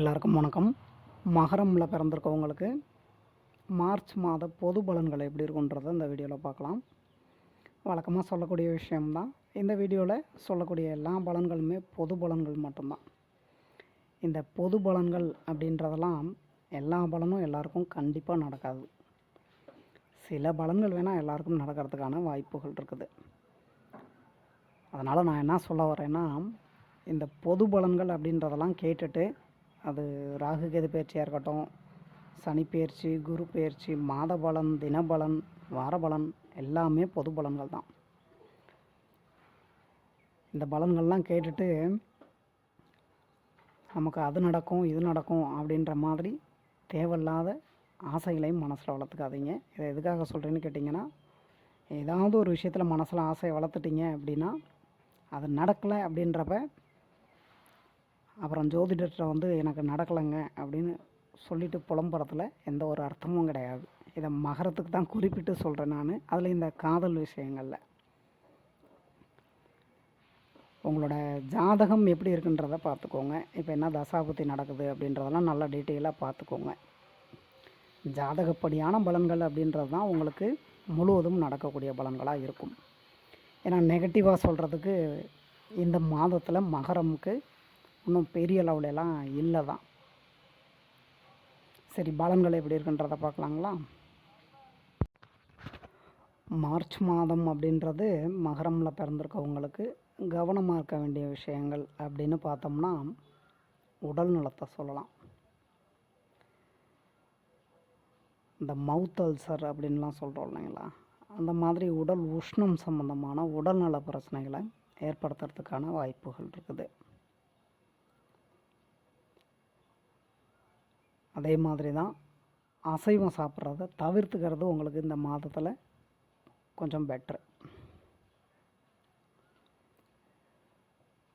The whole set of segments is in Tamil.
எல்லாருக்கும் வணக்கம். மகரமில் பிறந்திருக்கவங்களுக்கு மார்ச் மாத பொது பலன்கள் எப்படி இருக்குன்றதை இந்த வீடியோவில் பார்க்கலாம். வழக்கமாக சொல்லக்கூடிய விஷயம்தான். இந்த வீடியோவில் சொல்லக்கூடிய எல்லா பலன்களுமே பொது பலன்கள் மட்டும்தான். இந்த பொது பலன்கள் அப்படின்றதெல்லாம் எல்லா பலனும் எல்லாருக்கும் கண்டிப்பாக நடக்காது. சில பலன்கள் வேணால் எல்லாருக்கும் நடக்கிறதுக்கான வாய்ப்புகள் இருக்குது. அதனால் நான் என்ன சொல்ல வரேன்னா இந்த பொது பலன்கள் அப்படின்றதெல்லாம் கேட்டுட்டு அது ராகு கேது பயிற்சியாக இருக்கட்டும் சனி பயிற்சி குரு பயிற்சி மாத பலன் தினபலன் வார பலன் எல்லாமே பொது பலன்கள் தான். இந்த பலன்கள்லாம் கேட்டுட்டு நமக்கு அது நடக்கும் இது நடக்கும் அப்படின்ற மாதிரி தேவையில்லாத ஆசைகளையும் மனசில் வளர்த்துக்காதீங்க. இதை எதுக்காக சொல்கிறேன்னு கேட்டிங்கன்னா ஏதாவது ஒரு விஷயத்தில் மனசில் ஆசையை வளர்த்துட்டீங்க அப்படின்னா அது நடக்கலை அப்படின்றப்ப அப்புறம் ஜோதிடர்கிட்ட வந்து எனக்கு நடக்கலைங்க அப்படின்னு சொல்லிட்டு புலம்புறதுல எந்த ஒரு அர்த்தமும் கிடையாது. இதை மகரத்துக்கு தான் குறிப்பிட்டு சொல்கிறேன் நான். அதில் இந்த காதல் விஷயங்களில். உங்களோட ஜாதகம் எப்படி இருக்குன்றத பார்த்துக்கோங்க. இப்போ என்ன தசாபுத்தி நடக்குது அப்படின்றதெல்லாம் நல்லா டீட்டெயிலாக பார்த்துக்கோங்க. ஜாதகப்படியான பலன்கள் அப்படின்றது தான் உங்களுக்கு முழுவதும் நடக்கக்கூடிய பலன்களாக இருக்கும். ஏன்னா நெகட்டிவாக சொல்கிறதுக்கு இந்த மாதத்தில் மகரமுக்கு இன்னும் பெரிய லெவலெல்லாம் இல்லை தான் சரி பலன்கள் எப்படி இருக்குன்றத பார்க்கலாங்களா? மார்ச் மாதம் அப்படின்றது மகரமில் பிறந்திருக்கவங்களுக்கு கவனமாக இருக்க வேண்டிய விஷயங்கள் அப்படின்னு பார்த்தோம்னா உடல் நலத்தை சொல்லலாம். இந்த மவுத் அல்சர் அப்படின்லாம் சொல்கிறோம் இல்லைங்களா? அந்த மாதிரி உடல் உஷ்ணம் சம்பந்தமான உடல்நல பிரச்சனைகளை ஏற்படுத்துறதுக்கான வாய்ப்புகள் இருக்குது. அதே மாதிரி தான் அசைவம் சாப்பிட்றத தவிர்த்துக்கிறது உங்களுக்கு இந்த மாதத்தில் கொஞ்சம் பெட்ரு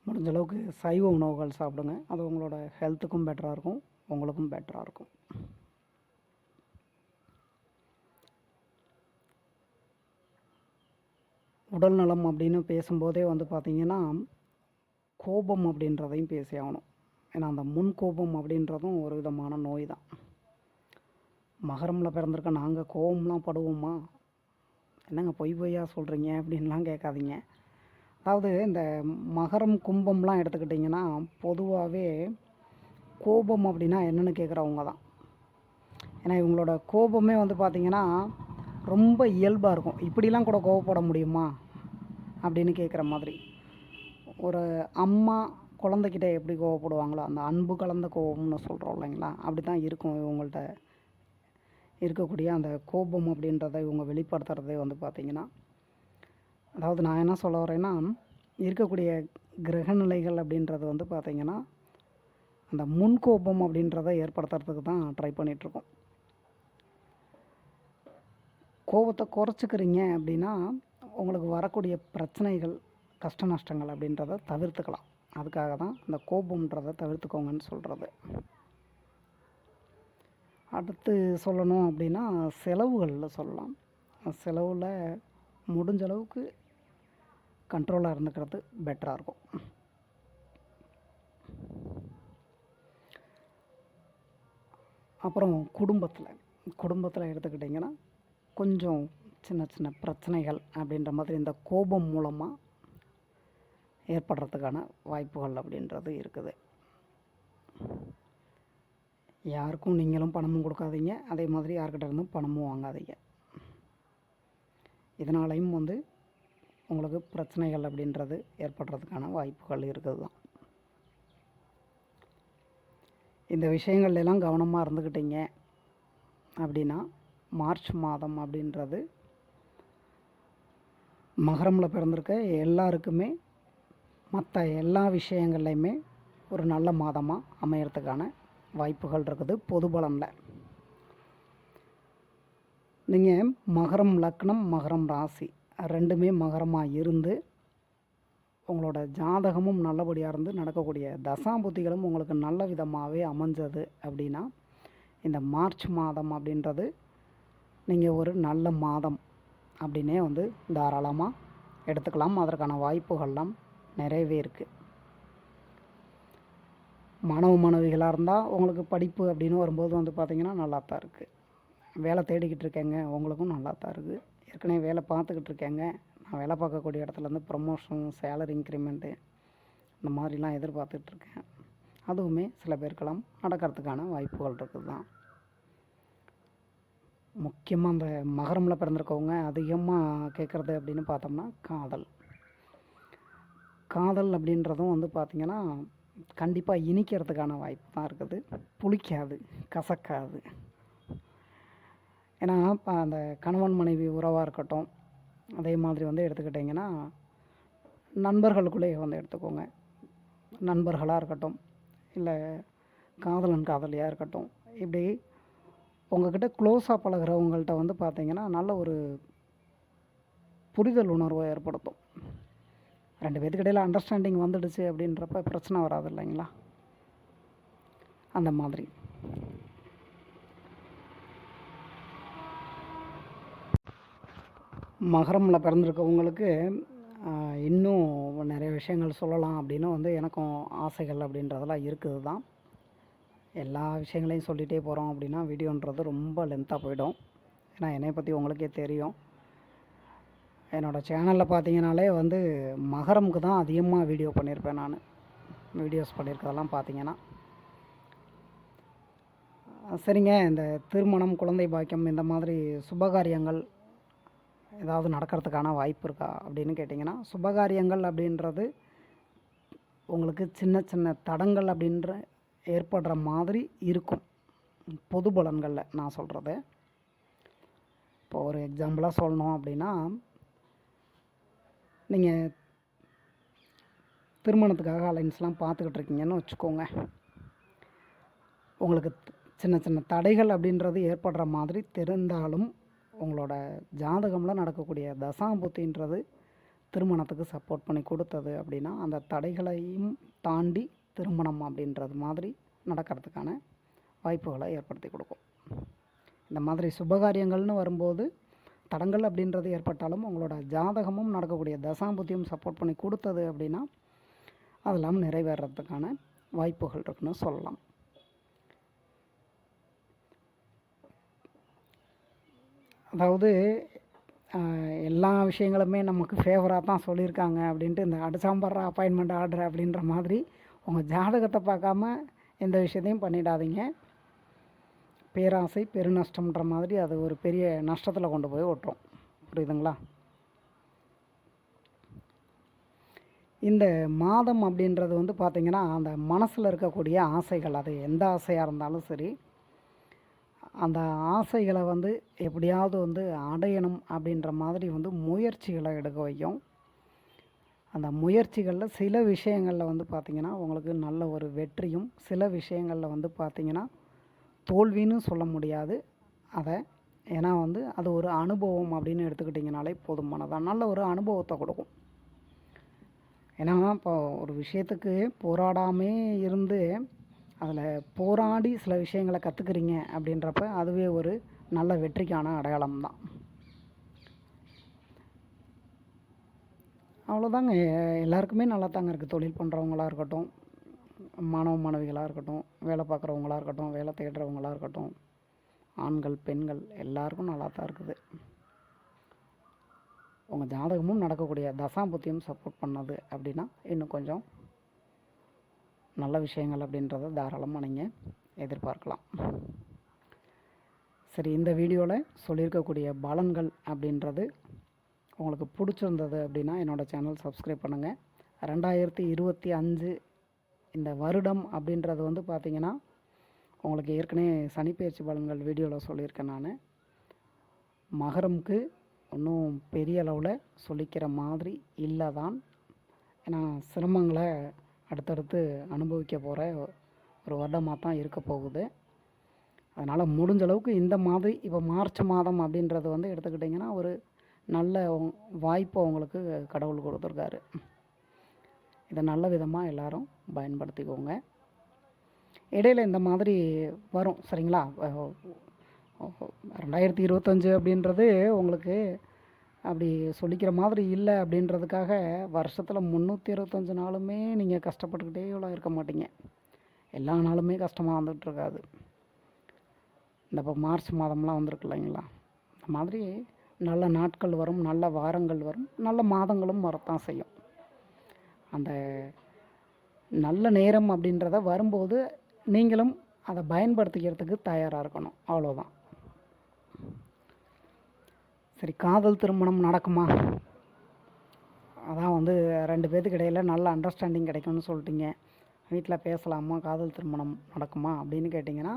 முடிஞ்ச அளவுக்கு சைவ உணவுகள் சாப்பிடுங்க. அது உங்களோட ஹெல்த்துக்கும் பெட்டராக இருக்கும் உங்களுக்கும் பெட்டராக இருக்கும். உடல் நலம் அப்படின்னு பேசும்போதே வந்து பார்த்திங்கன்னா கோபம் அப்படின்றதையும் பேசி ஆகணும். ஏன்னா அந்த முன் கோபம் அப்படின்றதும் ஒரு விதமான நோய் தான் மகரமில் பிறந்திருக்க நாங்கள் கோபம்லாம் படுவோமா? என்னங்க பொய் பொய்யா சொல்கிறீங்க அப்படின்லாம் கேட்காதீங்க. அதாவது இந்த மகரம் கும்பம்லாம் எடுத்துக்கிட்டிங்கன்னா பொதுவாகவே கோபம் அப்படின்னா என்னென்னு கேட்குறவங்க தான் ஏன்னா இவங்களோட கோபமே வந்து பார்த்திங்கன்னா ரொம்ப இயல்பாக இருக்கும். இப்படிலாம் கூட கோவப்பட முடியுமா? அப்படின்னு கேட்குற மாதிரி. ஒரு அம்மா குழந்தைகிட்ட எப்படி கோவப்படுவாங்களோ அந்த அன்பு கலந்த கோபம்னு சொல்கிறோம் இல்லைங்களா? அப்படி தான் இருக்கும் இவங்கள்ட்ட இருக்கக்கூடிய அந்த கோபம் அப்படின்றத இவங்க வெளிப்படுத்துறதே வந்து பார்த்திங்கன்னா. அதாவது நான் என்ன சொல்ல வரேன்னா இருக்கக்கூடிய கிரகநிலைகள் அப்படின்றது வந்து பார்த்திங்கன்னா அந்த முன்கோபம் அப்படின்றத ஏற்படுத்துறதுக்கு தான் ட்ரை பண்ணிகிட்ருக்கோம் கோபத்தை குறைச்சிக்கிறீங்க அப்படின்னா உங்களுக்கு வரக்கூடிய பிரச்சனைகள் கஷ்ட நஷ்டங்கள் அப்படின்றத தவிர்த்துக்கலாம். அதுக்காக தான் அந்த கோபம்ன்றதை தவிர்த்துக்கோங்கன்னு சொல்கிறது அடுத்து சொல்லணும் அப்படின்னா செலவுகளில் சொல்லலாம். செலவில் முடிஞ்ச அளவுக்கு கண்ட்ரோலாக இருந்துக்கிறது பெட்டராக இருக்கும். அப்புறம் குடும்பத்தில் குடும்பத்தில் எடுத்துக்கிட்டிங்கன்னா கொஞ்சம் சின்ன சின்ன பிரச்சனைகள் அப்படின்ற மாதிரி இந்த கோபம் மூலமாக ஏற்படுறதுக்கான வாய்ப்புகள் அப்படின்றது இருக்குது. யாருக்கும் நீங்களும் பணமும் கொடுக்காதீங்க. அதே மாதிரி யார்கிட்ட இருந்தும் பணமும் வாங்காதீங்க. இதனாலையும் வந்து உங்களுக்கு பிரச்சனைகள் அப்படின்றது ஏற்படுறதுக்கான வாய்ப்புகள் இருக்குது தான். இந்த விஷயங்கள்ல எல்லாம் கவனமாக இருந்துக்கிட்டீங்க அப்படின்னா மார்ச் மாதம் அப்படின்றது மகரமில் பிறந்திருக்க எல்லாருக்குமே மற்ற எல்லா விஷயங்கள்லையுமே ஒரு நல்ல மாதமாக அமையறதுக்கான வாய்ப்புகள் இருக்குது பொது பலனில். நீங்கள் மகரம் லக்னம் மகரம் ராசி ரெண்டுமே மகரமாக இருந்து உங்களோட ஜாதகமும் நல்லபடியாக இருந்து நடக்கக்கூடிய தசாபுத்திகளும் உங்களுக்கு நல்ல விதமாகவே அமைஞ்சது அப்படின்னா இந்த மார்ச் மாதம் அப்படின்றது நீங்கள் ஒரு நல்ல மாதம் அப்படின்னே வந்து தாராளமாக எடுத்துக்கலாம். அதற்கான வாய்ப்புகள்லாம் நிறையவே இருக்குது மாணவ மாணவிகளாக இருந்தால் உங்களுக்கு படிப்பு அப்படின்னு வரும்போது வந்து பார்த்திங்கன்னா நல்லா தான் இருக்குது வேலை தேடிக்கிட்டு இருக்கேங்க உங்களுக்கும் நல்லா தான் இருக்குது ஏற்கனவே வேலை பார்த்துக்கிட்டு இருக்கேங்க. நான் வேலை பார்க்கக்கூடிய இடத்துலேருந்து ப்ரமோஷன் சேலரி இன்க்ரிமெண்ட்டு இந்த மாதிரிலாம் எதிர்பார்த்துட்ருக்கேன் அதுவுமே சில பேருக்கெல்லாம் நடக்கிறதுக்கான வாய்ப்புகள் இருக்குது தான் முக்கியமாக அந்த மகரமில் பிறந்திருக்கவங்க அதிகமாக கேட்குறது அப்படின்னு பார்த்தோம்னா காதல். காதல் அப்படின்றதும் வந்து பார்த்திங்கன்னா கண்டிப்பாக இனிக்கிறதுக்கான வாய்ப்பு தான் இருக்குது. புளிக்காது கசக்காது. ஏன்னா இப்போ அந்த கணவன் மனைவி உறவாக இருக்கட்டும் அதே மாதிரி வந்து எடுத்துக்கிட்டிங்கன்னா நண்பர்களுக்குள்ளேயே வந்து எடுத்துக்கோங்க. நண்பர்களாக இருக்கட்டும் இல்லை காதலன் காதலியாக இருக்கட்டும் இப்படி உங்ககிட்ட க்ளோஸாக பழகிறவங்கள்ட்ட வந்து பார்த்திங்கன்னா நல்ல ஒரு புரிதல் உணர்வை ஏற்படுத்தும். ரெண்டு பேத்துக்கு இடையில் அண்டர்ஸ்டாண்டிங் வந்துடுச்சு அப்படின்றப்ப பிரச்சனை வராது இல்லைங்களா? அந்த மாதிரி. மகரமில் பிறந்திருக்கவங்களுக்கு இன்னும் நிறைய விஷயங்கள் சொல்லலாம் அப்படின்னு வந்து எனக்கும் ஆசைகள் அப்படின்றதெல்லாம் இருக்குது தான் எல்லா விஷயங்களையும் சொல்லிகிட்டே போகிறோம் அப்படின்னா வீடியோன்றது ரொம்ப லென்த்தாக போயிடும். ஏன்னா என்னை பற்றி உங்களுக்கே தெரியும். என்னோடய சேனலில் பார்த்தீங்கனாலே வந்து மகரமுக்கு தான் அதிகமாக வீடியோ பண்ணியிருப்பேன் நான். வீடியோஸ் பண்ணியிருக்கதெல்லாம் பார்த்தீங்கன்னா சரிங்க. இந்த திருமணம் குழந்தை பாக்கியம் இந்த மாதிரி சுபகாரியங்கள் ஏதாவது நடக்கிறதுக்கான வாய்ப்பு இருக்கா அப்படின்னு கேட்டிங்கன்னா சுபகாரியங்கள் அப்படின்றது உங்களுக்கு சின்ன சின்ன தடங்கள் அப்படின்ற ஏற்படுற மாதிரி இருக்கும். பொது பலன்களில் நான் சொல்கிறது இப்போ ஒரு எக்ஸாம்பிளாக சொல்லணும் அப்படின்னா நீங்கள் திருமணத்துக்காக அலைன்ஸ்லாம் பார்த்துக்கிட்டு இருக்கீங்கன்னு வச்சுக்கோங்க. உங்களுக்கு சின்ன சின்ன தடைகள் அப்படின்றது ஏற்படுற மாதிரி தெரிந்தாலும் உங்களோட ஜாதகமில் நடக்கக்கூடிய தசாம்புத்தின்றது திருமணத்துக்கு சப்போர்ட் பண்ணி கொடுத்தது அப்படின்னா அந்த தடைகளையும் தாண்டி திருமணம் அப்படின்றது மாதிரி நடக்கிறதுக்கான வாய்ப்புகளை ஏற்படுத்தி கொடுக்கும். இந்த மாதிரி சுபகாரியங்கள்னு வரும்போது தடங்கள் அப்படின்றது ஏற்பட்டாலும் உங்களோட ஜாதகமும் நடக்கக்கூடிய தசாம்புத்தியும் சப்போர்ட் பண்ணி கொடுத்தது அப்படின்னா அதெல்லாம் நிறைவேறதுக்கான வாய்ப்புகள் இருக்குன்னு சொல்லலாம். அதாவது எல்லா விஷயங்களுமே நமக்கு ஃபேவராக தான் சொல்லியிருக்காங்க அப்படின்ட்டு இந்த அடிசாம்பர் அப்பாயின்மெண்ட் ஆர்டர் அப்படின்ற மாதிரி உங்கள் ஜாதகத்தை பார்க்காம எந்த விஷயத்தையும் பண்ணிடாதீங்க. பேராசை பெருநஷ்டம்ன்ற மாதிரி அது ஒரு பெரிய நஷ்டத்தில் கொண்டு போய் விட்டுரும் புரியுதுங்களா? இந்த மாதம் அப்படின்றது வந்து பார்த்திங்கன்னா அந்த மனசில் இருக்கக்கூடிய ஆசைகள் அது எந்த ஆசையாக இருந்தாலும் சரி அந்த ஆசைகளை வந்து எப்படியாவது வந்து அடையணும் அப்படின்ற மாதிரி வந்து முயற்சிகளை எடுக்க வைக்கும். அந்த முயற்சிகளில் சில விஷயங்களில் வந்து பார்த்திங்கன்னா உங்களுக்கு நல்ல ஒரு வெற்றியும் சில விஷயங்களில் வந்து பார்த்திங்கன்னா தோல்வின்னு சொல்ல முடியாது அதை. ஏன்னா வந்து அது ஒரு அனுபவம் அப்படின்னு எடுத்துக்கிட்டிங்கனாலே போதுமானதான் நல்ல ஒரு அனுபவத்தை கொடுக்கும். ஏன்னா இப்போ ஒரு விஷயத்துக்கு போராடாமே இருந்து அதில் போராடி சில விஷயங்களை கற்றுக்குறீங்க அப்படின்றப்ப அதுவே ஒரு நல்ல வெற்றிக்கான அடையாளம் தான். அவ்வளோதாங்க. எ- எல்லாருக்குமே நல்லா தாங்க இருக்குது தொழில் பண்ணுறவங்களா இருக்கட்டும் மாணவ மாணவிகளாக இருக்கட்டும் வேலை பார்க்குறவங்களா இருக்கட்டும் வேலை தேடுறவங்களாக இருக்கட்டும் ஆண்கள் பெண்கள் எல்லாருக்கும் நல்லா தான் இருக்குது. உங்கள் ஜாதகமும் நடக்கக்கூடிய தசாபுத்தியும் சப்போர்ட் பண்ணது அப்படின்னா இன்னும் கொஞ்சம் நல்ல விஷயங்கள் அப்படின்றத தாராளமாக நீங்கள் எதிர்பார்க்கலாம். சரி இந்த வீடியோவில் சொல்லியிருக்கக்கூடிய பலன்கள் அப்படின்றது உங்களுக்கு பிடிச்சிருந்தது அப்படின்னா என்னோடய சேனல் சப்ஸ்கிரைப் பண்ணுங்கள் ரெண்டாயிரத்தி இருபத்தி அஞ்சு இந்த வருடம் அப்படின்றது வந்து பார்த்திங்கன்னா உங்களுக்கு ஏற்கனவே சனிப்பெயர்ச்சி பலன்கள் வீடியோவில் சொல்லியிருக்கேன் நான். மகரம்க்கு ஒன்றும் பெரிய அளவில் சொல்லிக்கிற மாதிரி இல்லை தான் ஏன்னா சிரமங்களை அடுத்தடுத்து அனுபவிக்க போகிற ஒரு வருடமாக தான் இருக்க போகுது. அதனால் முடிஞ்ச அளவுக்கு இந்த மாதிரி இப்போ மார்ச் மாதம் அப்படின்றது வந்து எடுத்துக்கிட்டிங்கன்னா ஒரு நல்ல வாய்ப்பு வாய்ப்பை உங்களுக்கு கடவுள் கொடுத்துருக்காரு. இதை நல்ல விதமாக எல்லோரும் பயன்படுத்திக்கோங்க. இடையில இந்த மாதிரி வரும் சரிங்களா? ரெண்டாயிரத்தி இருபத்தஞ்சு அப்படின்றது உங்களுக்கு அப்படி சொல்லிக்கிற மாதிரி இல்லை அப்படின்றதுக்காக வருஷத்தில் முந்நூற்றி இருபத்தஞ்சு நாளுமே நீங்கள் கஷ்டப்பட்டுக்கிட்டே இவ்வளோ இருக்க மாட்டீங்க. எல்லா நாளுமே கஷ்டமாக வந்துட்டு இருக்காது. இந்த இப்போ மார்ச் மாதம்லாம் வந்திருக்கு இல்லைங்களா? இந்த மாதிரி நல்ல நாட்கள் வரும் நல்ல வாரங்கள் வரும் நல்ல மாதங்களும் வரத்தான் செய்யும். அந்த நல்ல நேரம் அப்படின்றத வரும்போது நீங்களும் அதை பயன்படுத்திக்கிறதுக்கு தயாராக இருக்கணும். அவ்வளோதான் சரி காதல் திருமணம் நடக்குமா? அதான் வந்து ரெண்டு பேர்த்துக்கு இடையில் நல்ல அண்டர்ஸ்டாண்டிங் கிடைக்கும்னு சொல்லிட்டீங்க. வீட்டில் பேசலாமா? காதல் திருமணம் நடக்குமா? அப்படின்னு கேட்டிங்கன்னா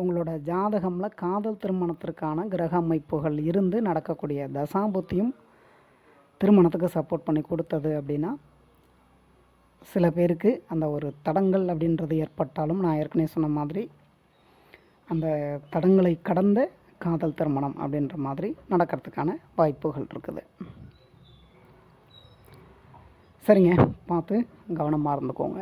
உங்களோட ஜாதகமில் காதல் திருமணத்திற்கான கிரக அமைப்புகள் இருந்து நடக்கக்கூடிய தசாபுத்தியும் திருமணத்துக்கு சப்போர்ட் பண்ணி கொடுத்தது அப்படின்னா சில பேருக்கு அந்த ஒரு தடங்கள் அப்படின்றது ஏற்பட்டாலும் நான் ஏற்கனவே சொன்ன மாதிரி அந்த தடங்களை கடந்த காதல் திருமணம் அப்படின்ற மாதிரி நடக்கிறதுக்கான வாய்ப்புகள் இருக்குது. சரிங்க பார்த்து கவனமாக இருந்துக்கோங்க.